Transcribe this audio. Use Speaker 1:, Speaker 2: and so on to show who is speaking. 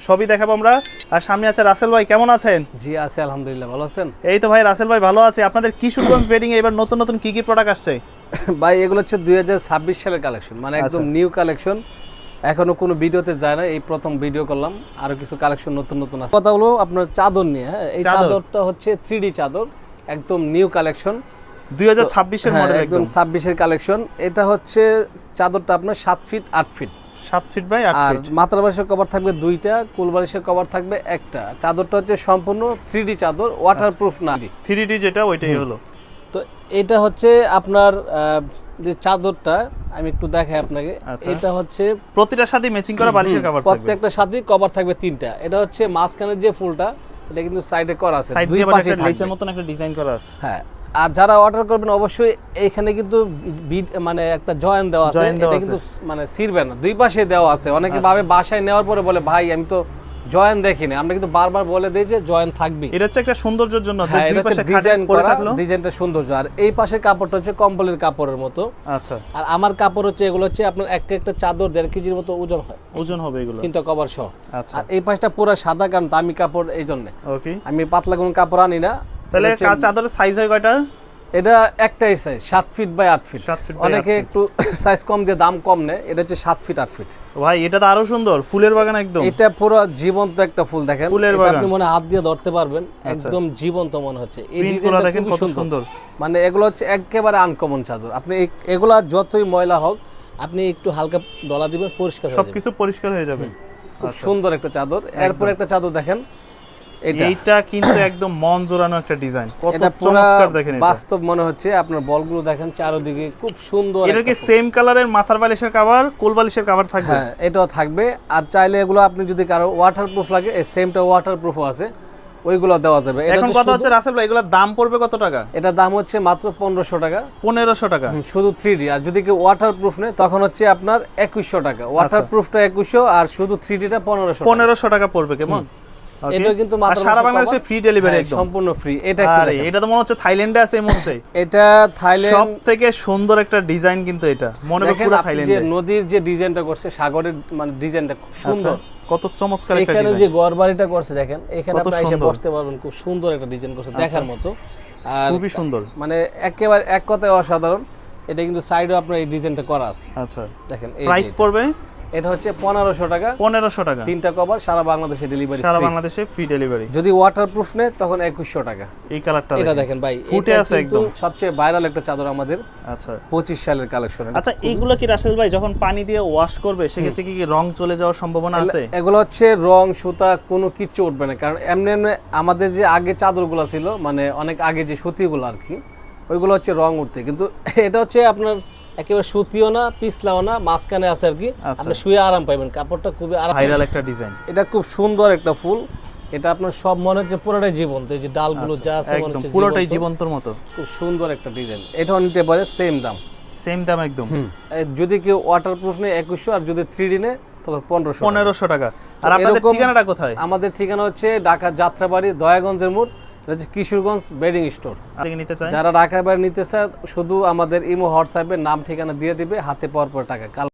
Speaker 1: সবই দেখাবো আমরা। আর সামনে আছে রাসেল ভাই কেমন আছেন?
Speaker 2: জি আছে আলহামদুলিল্লাহ ভালো আছেন?
Speaker 1: এই তো ভাই রাসেল ভাই ভালো আছে। আপনাদের কিশোরগঞ্জ বেডিং এবার নতুন নতুন কি কি প্রোডাক্ট আসছে?
Speaker 2: ভাই এগুলো হচ্ছে দুই সালের কালেকশন মানে একদম
Speaker 1: আচ্ছা।
Speaker 2: নিউ কালেকশন এখনও কোনো ভিডিওতে যায় না এই প্রথম ভিডিও করলাম। আরও কিছু কালেকশন নতুন নতুন আছে। কথা হলো আপনার চাদর নিয়ে হ্যাঁ? এই চাদরটা হচ্ছে থ্রি চাদর একদম নিউ কালেকশন
Speaker 1: দুই হাজার ছাব্বিশের
Speaker 2: হ্যাঁ, একদম
Speaker 1: একদম।
Speaker 2: ছাব্বিশের কালেকশন এটা হচ্ছে চাদরটা আপনার সাত ফিট আট ফিট
Speaker 1: সাত ফিট বাই
Speaker 2: আর মাথার বালিশের কভার থাকবে দুইটা কুলবালিশের কভার থাকবে একটা। চাদরটা হচ্ছে সম্পূর্ণ থ্রি চাদর ওয়াটারপ্রুফ না
Speaker 1: থ্রি ডি যেটা ওইটাই হলো।
Speaker 2: তো এটা হচ্ছে আপনার যে চাদরটা আমি একটু দেখাই আপনাকে।
Speaker 1: আচ্ছা।
Speaker 2: এটা হচ্ছে
Speaker 1: প্রতিটা সাথে ম্যাচিং করা বালিশের কভার
Speaker 2: প্রত্যেকটা সাথে কভার থাকবে তিনটা। এটা হচ্ছে মাঝখানের যে ফুলটা এটা কিন্তু সাইডে করা আছে। দুই পাশে
Speaker 1: লেসের মতন একটা ডিজাইন করা আছে।
Speaker 2: হ্যাঁ। আর যারা অর্ডার করবেন অবশ্যই এইখানে কিন্তু মানে একটা জয়েন দেওয়া আছে। এটা কিন্তু মানে ছিড়বে না। দুই পাশে দেওয়া আছে। অনেকে ভাবে বাসায় নেওয়ার পরে বলে ভাই আমি তো জয়েন দেখিনি। আমরা কিন্তু বারবার বলে দিই যে জয়েন থাকবে।
Speaker 1: এটা হচ্ছে একটা সৌন্দর্যের জন্য।
Speaker 2: হ্যাঁ এটা হচ্ছে ডিজাইন করা। ডিজাইনটা সৌন্দর্য। আর এই পাশে কাপড়টা হচ্ছে কম্বলের কাপড়ের মতো।
Speaker 1: আচ্ছা।
Speaker 2: আর আমার কাপড় হচ্ছে এগুলো হচ্ছে আপনার একটা একটা চাদর দেড় কেজির মতো ওজন হয়।
Speaker 1: ওজন হবে এগুলো।
Speaker 2: তিনটা কভার সহ।
Speaker 1: আচ্ছা।
Speaker 2: আর এই পাশটা পুরো সাদা কারণ দামি কাপড় এই জন্য।
Speaker 1: ওকে
Speaker 2: আমি পাতলা কোনো কাপড় আনি না।
Speaker 1: তাহলে চাদরের সাইজ হয় কয়টা?
Speaker 2: এটা একটাই সাইজ সাত ফিট বাই আট ফিট অনেকে একটু সাইজ কম দিয়ে দাম কম নেয় এটা হচ্ছে সাত ফিট আট ফিট
Speaker 1: ভাই এটা তো আরও সুন্দর ফুলের বাগান একদম।
Speaker 2: এটা পুরো জীবন্ত একটা ফুল দেখেন।
Speaker 1: ফুলের
Speaker 2: এটা
Speaker 1: বাগান। আচ্ছা।
Speaker 2: আপনি মনে হাত দিয়ে ধরতে পারবেন একদম জীবন্ত মনে হচ্ছে। এই ডিজাইনটা
Speaker 1: দেখেন কত
Speaker 2: সুন্দর। মানে এগুলো হচ্ছে একেবারে আনকমন চাদর। আপনি এগুলা যতই ময়লা হোক আপনি একটু হালকা ডলা দিবেন পরিষ্কার হয়ে যাবে।
Speaker 1: সবকিছু পরিষ্কার হয়ে যাবে।
Speaker 2: খুব সুন্দর একটা চাদর। এরপর একটা চাদর দেখেন।
Speaker 1: এইটা কিন্তু একদম মন জোড়ানো একটা ডিজাইন। কত চমৎকার দেখেন এটা।
Speaker 2: বাস্তব মনে হচ্ছে আপনার বলগুলো দেখেন চারদিকে খুব সুন্দর
Speaker 1: এটা কি সেম কালারের মাথার বালিশের কভার কোল বালিশের কভার থাকবে?
Speaker 2: হ্যাঁ এটাও থাকবে। আর চাইলে এগুলো আপনি যদি কারও ওয়াটারপ্রুফ লাগে এই সেমটা ওয়াটারপ্রুফও আছে ওইগুলো দেওয়া যাবে।
Speaker 1: এখন কথা হচ্ছে রাসেল ভাই এগুলোর দাম পড়বে কত টাকা?
Speaker 2: এটার দাম হচ্ছে মাত্র পনেরোশো টাকা।
Speaker 1: পনেরোশো টাকা।
Speaker 2: শুধু থ্রি ডি আর যদি কেউ ওয়াটারপ্রুফ নেয় তখন হচ্ছে আপনার একুশশো টাকা। ওয়াটারপ্রুফটা একুশশো আর শুধু থ্রি ডিটা পনেরোশো
Speaker 1: পনেরোশো টাকা পড়বে কেমন?
Speaker 2: এটা কিন্তু মাত্র
Speaker 1: সারা বাংলাদেশে ফ্রি ডেলিভারি
Speaker 2: হ্যাঁ,
Speaker 1: একদম।
Speaker 2: সম্পূর্ণ ফ্রি এটা
Speaker 1: আরে এটা তো মনে হচ্ছে থাইল্যান্ডে আছে এই মুহূর্তে।
Speaker 2: এটা থাইল্যান্ড
Speaker 1: সব থেকে সুন্দর একটা ডিজাইন কিন্তু এটা। মনে হয় পুরো থাইল্যান্ডে।
Speaker 2: নদীর যে ডিজাইনটা করছে সাগরের মানে ডিজাইনটা খুব সুন্দর।
Speaker 1: আচ্ছা, কত চমৎকার একটা
Speaker 2: এখানে যে ঘর বাড়িটা করছে দেখেন এখানে আপনি এসে বসতে পারবেন খুব সুন্দর একটা ডিজাইন করছে দেখার মতো। আর
Speaker 1: খুবই সুন্দর।
Speaker 2: মানে একেবারে এক কথায় অসাধারণ। এটা কিন্তু সাইডে আপনার এই ডিজাইনটা করা আছে।
Speaker 1: আচ্ছা।
Speaker 2: দেখেন
Speaker 1: প্রাইস পড়বে?
Speaker 2: এটা হচ্ছে পনেরোশো টাকা।
Speaker 1: পনেরোশো টাকা।
Speaker 2: তিনটা কভার সারা বাংলাদেশে ডেলিভারি
Speaker 1: সারা বাংলাদেশে ফ্রি ডেলিভারি
Speaker 2: যদি ওয়াটারপ্রুফ নেয় তখন একুশশো টাকা।
Speaker 1: এই কালারটা
Speaker 2: এটা দেখেন। ভাই
Speaker 1: ফুটে আছে একদম।
Speaker 2: সবচেয়ে ভাইরাল একটা চাদর আমাদের
Speaker 1: আচ্ছা।
Speaker 2: পঁচিশ সালের কালেকশন
Speaker 1: আচ্ছা এইগুলো কি রাসেল ভাই যখন পানি দিয়ে ওয়াশ করবে সেক্ষেত্রে কি কি রং চলে যাওয়ার সম্ভাবনা আছে?
Speaker 2: এগুলো হচ্ছে রং সুতা কোনো কিচ্ছু উঠবে না। কারণ এমনি এমনি আমাদের যে আগে চাদরগুলো ছিল মানে অনেক আগে যে সুতিগুলো আর কি ওইগুলো হচ্ছে রং উঠতে। কিন্তু এটা হচ্ছে আপনার একেবারে সুতিও না পিছলাও না মাঝখানে আছে আর কি।
Speaker 1: আচ্ছা।
Speaker 2: আপনি শুয়ে আরাম পাবেন কাপড়টা খুবই আরাম
Speaker 1: ভাইরাল একটা ডিজাইন।
Speaker 2: এটা খুব সুন্দর একটা ফুল। এটা আপনার সব মনে হচ্ছে পুরোটাই জীবন্ত এই যে ডালগুলো যা আছে মনে হচ্ছে
Speaker 1: পুরোটাই জীবন্তর মতো।
Speaker 2: খুব সুন্দর একটা ডিজাইন। এটাও নিতে পারে সেম দাম।
Speaker 1: সেম দাম একদম।
Speaker 2: যদি কেউ ওয়াটারপ্রুফ নেয় একুশশো আর যদি থ্রি ডি নেয় তখন পনেরোশো
Speaker 1: পনেরোশো টাকা। আর আপনাদের ঠিকানাটা কোথায়?
Speaker 2: আমাদের ঠিকানা হচ্ছে ঢাকা যাত্রাবাড়ি দয়াগঞ্জের মোড়। Kishoreganj bedding store.
Speaker 1: নিতে
Speaker 2: যারা ঢাকায় বাড়ি নিতে চায় শুধু আমাদের ইমো হোয়াটসঅ্যাপে নাম ঠিকানা দিয়ে দিবে হাতে পর পর টাকা। কাল